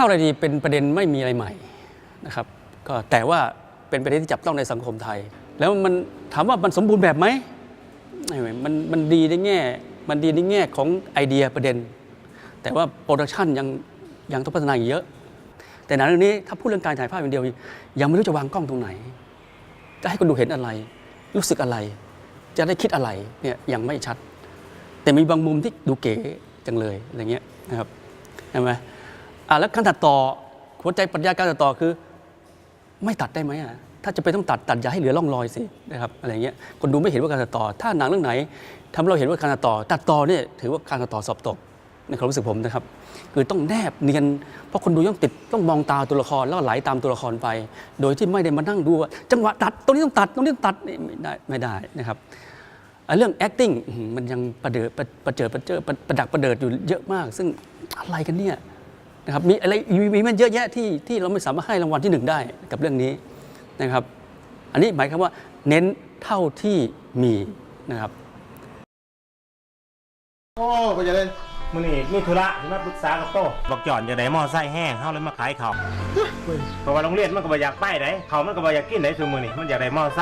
ข้าวไรดีเป็นประเด็นไม่มีอะไรใหม่นะครับก็แต่ว่าเป็นประเด็นที่จับต้องในสังคมไทย แล้วมันถามว่ามันสมบูรณ์แบบไหมไม่มันมันดีในแง่ มันดีในแง่ของไอเดียประเด็น แต่ว่าโปรดักชันยังยังต้องพัฒนาอีกเยอะ แต่หนังเรื่องนี้ถ้าพูดเรื่องการถ่ายภาพอย่างเดียว ยังไม่รู้จะวางกล้องตรงไหน จะให้คนดูเห็นอะไร รู้สึกอะไร จะได้คิดอะไรเนี่ยยังไม่ชัด แต่มีบางมุมที่ดูเก๋จังเลยอะไรเงี้ยนะครับใช่ไหม อะแล้วการตัดต่อหัวใจปรัชญาการตัดต่อคือ ไม่ตัดได้ไหมอะถ้าจะไปต้องตัดตัดอย่าให้เหลือร่องรอยสินะครับอะไรเงี้ยคนดูไม่เห็นว่าการตัดต่อ ถ้าหนังเรื่องไหนทำเราเห็นว่าการตัดต่อ ตัดต่อเนี่ยถือว่าการตัดต่อสอบตกในความรู้สึกผมนะครับ คือต้องแนบเนียนเพราะคนดูต้องติดต้องมองตาตัวละครแล้วไหลตามตัวละครไป โดยที่ไม่ได้มานั่งดูว่าจังหวะตัดตรงนี้ต้องตัดตรงนี้ต้องตัดนี่ไม่ได้ไม่ได้นะครับเรื่อง acting มันยังประเดิดประเจิดประเจิดประประดักประเดิดอยู่เยอะมาก ซึ่งอะไรกันเนี่ย นะครับมีอะไรมีมันเยอะแยะที่ที่เราไม่สามารถให้รางวัลที่หนึ่งได้กับเรื่องนี้นะครับ อันนี้หมายความว่าเน้นเท่าที่มีนะครับโอ้ไปจะเล่นมื่อนี้มีธุระจะมาปรึกษากับโตบอกจอนจะได้มอไซค์แห้งเฮาเลยมาขายเขาเพราะว่าโรงเรียนมันก็บ่อยากไปไหนเขามันก็บ่อยากกินไหนซุมื้อนี้มันอยากได้มอไซ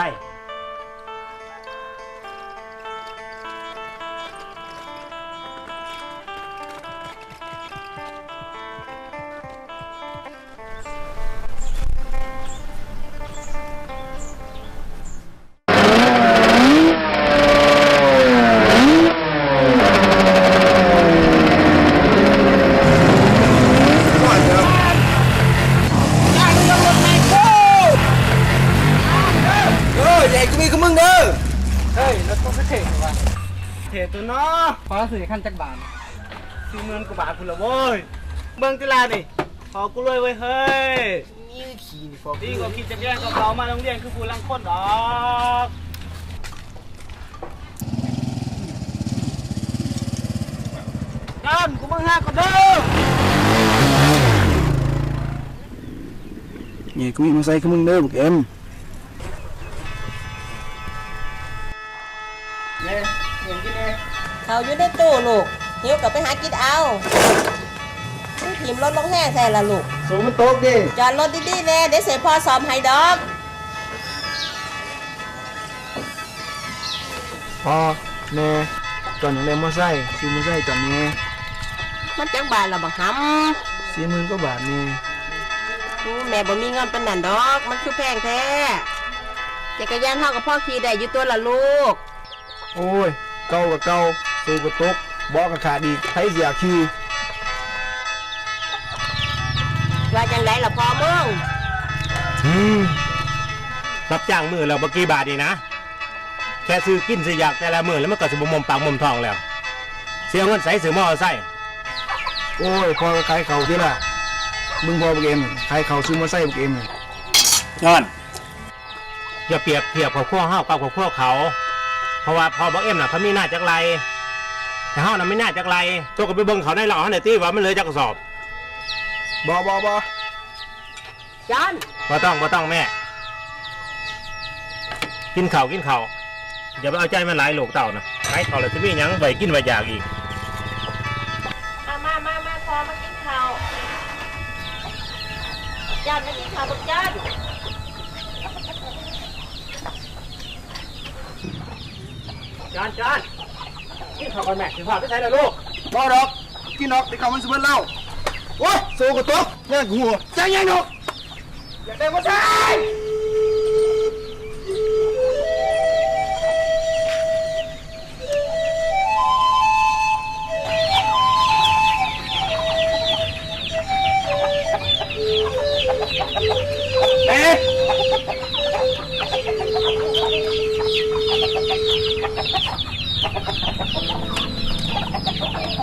สื่อขั้นจักบาทสี่หมื่นกว่าบาทพุ่นละโว้ยเบิ่งติลานี่ขอกูรวยไว้เฮ้ยนี่ขี่นี่ฟอกดีกว่าคิดจะแย่งกับเรามาโรงเรียนคือผู้ลังคนดอกด้านกูมึงห้าก็เด้อใหญ่กูมีมาใส่กับมึงเด้อบุกเอ็ม เขาอยู่ในตู้ลูกหิวกับไปหากินเอามึงถีมรถลงแห้งใส่ละลูก สูงมันโต๊ะดิจอดรถดีๆแน่เดี๋ยวเสียพ่อซ้อมให้ดอกพ่อแม่จอนอย่างไรมาใส่ซื้อมาใส่จอนแม่มันจังบาทละบักหสี่หมื่นกว่าบาทแม่ำอู้แม่บ่มีเงินเป็นนั่นดอก มันคือแพงแท้จักรยานเท่ากับพ่อขี่ได้อยู่ตัวละลูก โอ้ยเก่ากับเก่า สูงกับตกบอกกับขาดอีกใครเสียขี่ว่าจังไรล่ะพ่อมึงอืมรับจ้างมือเราบ่กี่บาทนี่นะ แค่ซื้อกินซื้ออยากแต่ละมือแล้วมันก็สิบ่มมปากมมทองแล้ว เสียเงินใส่ซื้อมอไซค์โอ้ยพ่อก็ขายเขาที่ละมึงพอบุกเอ็มขายเขาซื้อมาใส่บุกเอ็มย้อนอย่าเปรียบเทียบกับพวกเฮากับกับพวกเขา เพราะว่าพอบอกเอ็มน่ะเขามีหน้าจักไร แต่เฮาน่ะไม่น่าจักไรตัวก็ไปเบิ่งเขาในหล่อเขาในตีว่ามันเลยจักกระสอบบอบอบอจอนบ่ต้องบ่ต้องแม่ กินข้าวกินข้าวอย่าไปเอาใจมันหลายโลกเต่านะไอ้เขาเลยจะมีหยังไว้กินไว้อยากอีก มามามามาพอมากินข้าวจอนมากินข้าวบักจอนจานจาน กินข้าวกันแม่ถึงพาไปใช้แล้วลูกบอดอกกินนอกที่เขามันสมบูรณ์เล่าโอ้ยสูงกับโต๊ะเนี่ยกูหัวใจยังนกอยากได้มาใ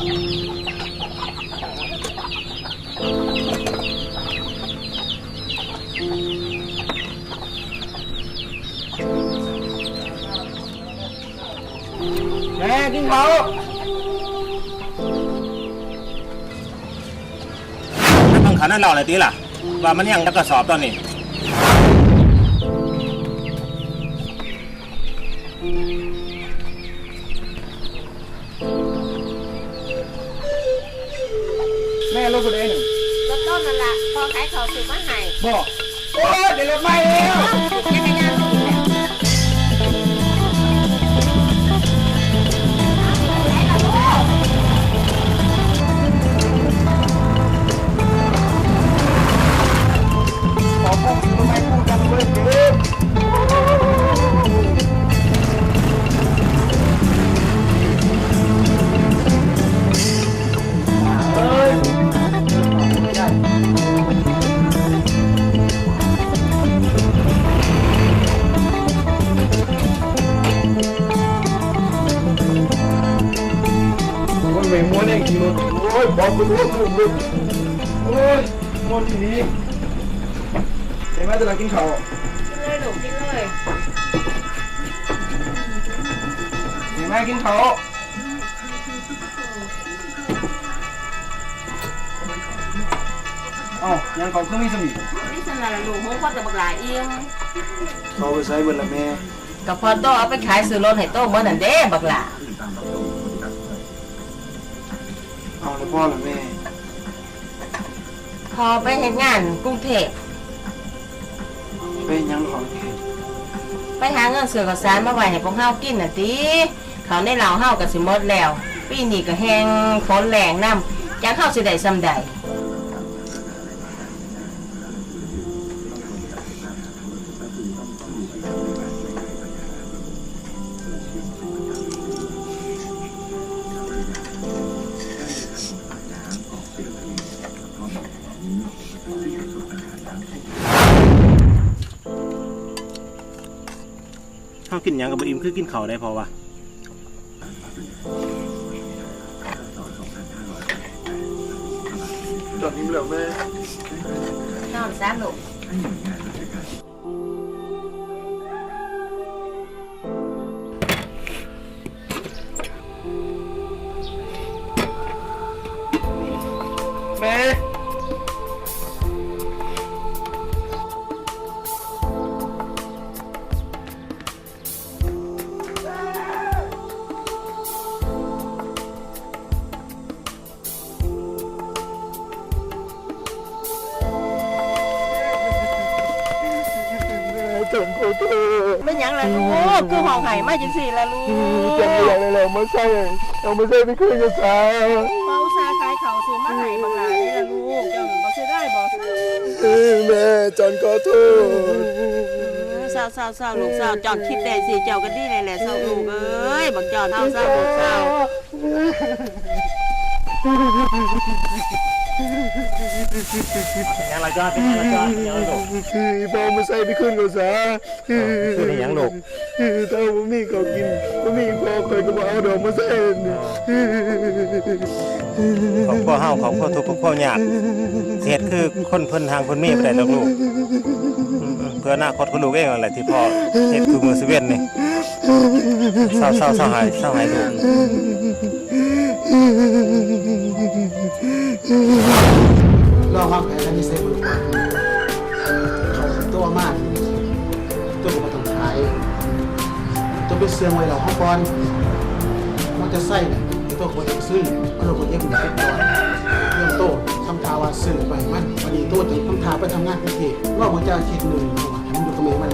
แม่กินเขาไม่ต้องขันนั่นเราเลยตีล่ะ ว่ามันยังจักกระสอบตอนนี้ นนั่นล่ะพ่อขายเขาวซื้อมาให้บอกโอ้ยเดี๋ยวรถไม่แล้วจักรยานลูกแหละขอพ่อทำไม งขี่รถโอ้ยบอกกูรู้ถูกเลยโอ้ยม้วนทีนี้เห็นไหมจะเรากินข้าวกินเลยลูกกินเลยเห็นไหมกินข้าวเอ้ายังเขาเครื่องมีสมีนี่สนาละลูกหงพ่อแต่บักหลายเอียงเขาไปใช้เบนละแม่ก็พอโตเอาไปขายซื้อรถให้โตเมื่อนั่นเด้บักหลาเอาแล้วพ่อละแม่ พอไปเฮ็ดงานกรุงเทพเป็นยังของไปหาเงินซื้อข้าวสารมาไว้ให้พวกเฮากินน่ะติเขาวในเหล่าเฮาก็สิหมดแล้วปีนี้ก็แห้งฝนแรงน้ำจักเฮาสิได้ซำใด ข้ากินหยังกับบอิ่มคือกินเขาวได้พอวะจอดนิ่มเหลือไหม นอนซะลูกแหยังล่ะลูกคือห้องไห้มาจังซี่ล่ะลูกจำไม่ได้เลยเราไม่ใช่เราไม่ใช่ไม่เคยจะสาเมาซาขายเขาวซื้อมาให้บักหลานี่ล่ะลูกเจ้าบ่สิได้บ่แม่จอนขอโทษเศร้าเศร้าเศร้าลูกเศร้าจอดคิดได้สิเจ้าก็ดีเลยแหละเศร้าลูกเอ้ยบักจอดเศร้าเศร้าลูกเศร้า เป็นหยังละจ้าเป็นหยังละจ้าเป็นหยังละลูกพ่อไม่ใช่ไม่ขึ้นกับสาคือได้หยังลูกถ้าผมมีเขากินผมมีพ่อเคยก็บอกเอาดอกมาใส่ครอบครัวเฮาครอบครัวทุกข์ครอบครัวยากเฮ็ดคือคนเพิ่นทางเพิ่นมีบ่ได้ดอกลูกอืมๆเพื่ออนาคตของลูกเองนั่นแหละที่พ่อเฮ็ดคือมือสิเว้นนี่เศร้าเศร้าเศร้าหายเศร้าหายลูก ลองวางแผนให้มีเซฟเบิร์กเขาเป็นตัวมากตัวผมมาต้องขายตัวเป็นเสื่องไว้เราห้องบอลมันจะใส่เนี่ยตัวคนเอกซื้อมันเราคนเอกมันจะเป็นเรื่องโตทำทาวาสื่อไปมันวันนี้โตจะทำทาไปทำงานกรุงเทพรอบมันจะอาทิตย์หนึ่งเพราะว่าให้มันอยู่กับเมย์มัน